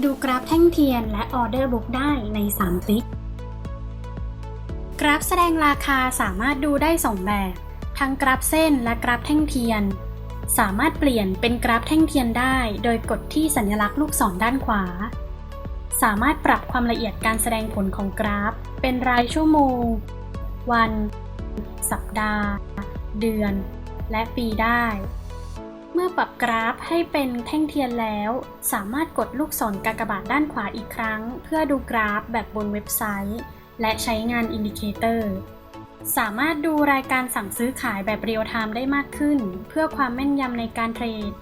ดูกราฟแท่งเทียนและออเดอร์บุ๊กได้ใน 3 คลิก กราฟแสดงราคาสามารถดูได้ 2 แบบ ทั้งกราฟเส้นและกราฟแท่งเทียน สามารถเปลี่ยนเป็นกราฟแท่งเทียนได้ โดยกดที่สัญลักษณ์ลูกศรด้านขวา สามารถปรับความละเอียดการแสดงผลของกราฟ เป็นรายชั่วโมง วัน สัปดาห์ เดือน และปีได้ ปรับกราฟให้เป็นแท่งเทียนแล้ว สามารถกดลูกศรกากบาทด้านขวาอีกครั้ง เพื่อดูกราฟแบบบนเว็บไซต์ และใช้งานอินดิเคเตอร์สามารถดูรายการสั่งซื้อขายแบบเรียลไทม์ได้มากขึ้น เพื่อความแม่นยำในการเทรด